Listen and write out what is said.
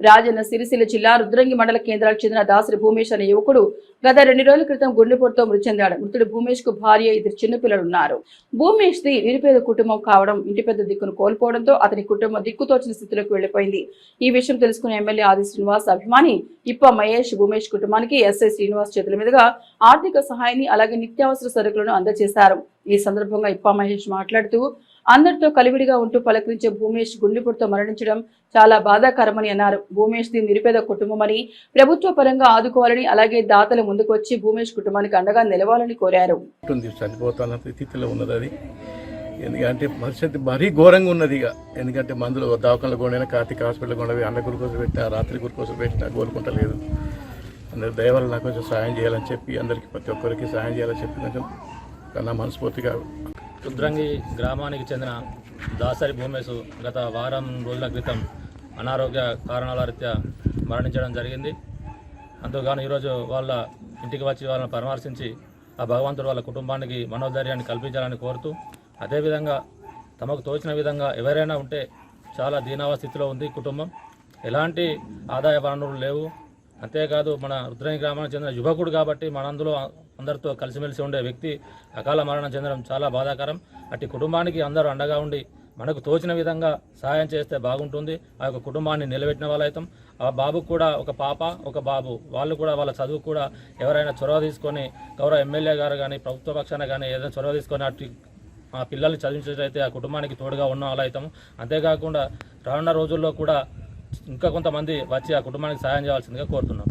రాజన్న సిరిసిల్ల జిల్లా రుద్రంగి మండల కేంద్రానికి చెందిన దాసరి భూమేష్ అనే యువకుడు గత రెండు రోజుల క్రితం గుండెపోటుతో మృతి చెందాడు మృతుడు భూమేష్కు భార్య ఇద్దరు చిన్నపిల్లలు ఉన్నారు భూమేష్ ది నిరుపేద కుటుంబం కావడం ఇంటి పెద్ద దిక్కును కోల్పోవడంతో అతని కుటుంబం దిక్కుతోచిన స్థితిలోకి వెళ్ళిపోయింది ఈ విషయం తెలుసుకున్న ఎమ్మెల్యే ఆది శ్రీనివాస్ అభిమాని ఇప్ప మహేష్ భూమేష్ కుటుంబానికి ఎస్ఐ శ్రీనివాస్ చేతుల మీదుగా ఆర్థిక సహాయాన్ని అలాగే నిత్యావసర సరుకులను అందజేశారు. ఈ సందర్భంగా ఇప్ప మహేష్ మాట్లాడుతూ అందరితో కలివిడిగా ఉంటూ పలకరించే భూమేష్ గుండెపోటుతో మరణించడం చాలా బాధాకరమని అన్నారు. భూమేష్ ది నిరుపేద కుటుంబమని ప్రభుత్వ పరంగా ఆదుకోవాలని అలాగే దాతలు ముందుకు వచ్చి భూమేష్ కుటుంబానికి అండగా నిలవాలని కోరారు. ఉంటుంది స్థితిలో ఉన్నది అది. ఎందుకంటే పరిస్థితి మరీ ఘోరంగా ఉన్నది ఇక. ఎందుకంటే మందులు దవాఖానలు కొండైనా కార్తీక హాస్పిటల్ కొండవి అన్న గురికోసం పెట్టినా రాత్రి గురికోసం పెట్టినా కోలుకుంటలేదు అందరు దయవల్ల నాకు కొంచెం సాయం చేయాలని చెప్పి అందరికీ ప్రతి ఒక్కరికి సాయం చేయాలని చెప్పి కొంచెం కన్నా మనస్ఫూర్తిగా రుద్రంగి గ్రామానికి చెందిన దాసరి భూమేశు గత వారం రోజుల క్రితం అనారోగ్య కారణాల రీత్యా మరణించడం జరిగింది. అంతేగాను ఈరోజు వాళ్ళ ఇంటికి వచ్చి వాళ్ళని పరామర్శించి ఆ భగవంతుడు వాళ్ళ కుటుంబానికి మనోధైర్యాన్ని కల్పించాలని కోరుతూ అదేవిధంగా తమకు తోచిన విధంగా ఎవరైనా ఉంటే చాలా దీనావ స్థితిలో ఉంది కుటుంబం. ఎలాంటి ఆదాయ వనరులు లేవు. అంతేకాదు మన రుద్రంగి గ్రామానికి చెందిన యువకుడు కాబట్టి మనందులో అందరితో కలిసిమెలిసి ఉండే వ్యక్తి అకాల మరణం చెందడం చాలా బాధాకరం. అట్టి కుటుంబానికి అందరూ అండగా ఉండి మనకు తోచిన విధంగా సహాయం చేస్తే బాగుంటుంది. ఆ యొక్క కుటుంబాన్ని నిలబెట్టిన వాళ్ళైతాం. ఆ బాబుకు కూడా ఒక పాప ఒక బాబు. వాళ్ళు కూడా వాళ్ళ చదువు కూడా ఎవరైనా చొరవ తీసుకొని గౌరవ ఎమ్మెల్యే గారు కానీ ప్రభుత్వ పక్షాన కానీ ఏదైనా చొరవ తీసుకొని అటు ఆ పిల్లల్ని చదివించేటైతే ఆ కుటుంబానికి తోడుగా ఉన్న వాళ్ళైతాము. అంతేకాకుండా రానున్న రోజుల్లో కూడా ఇంకా కొంతమంది వచ్చి ఆ కుటుంబానికి సహాయం చేయాల్సిందిగా కోరుతున్నాం.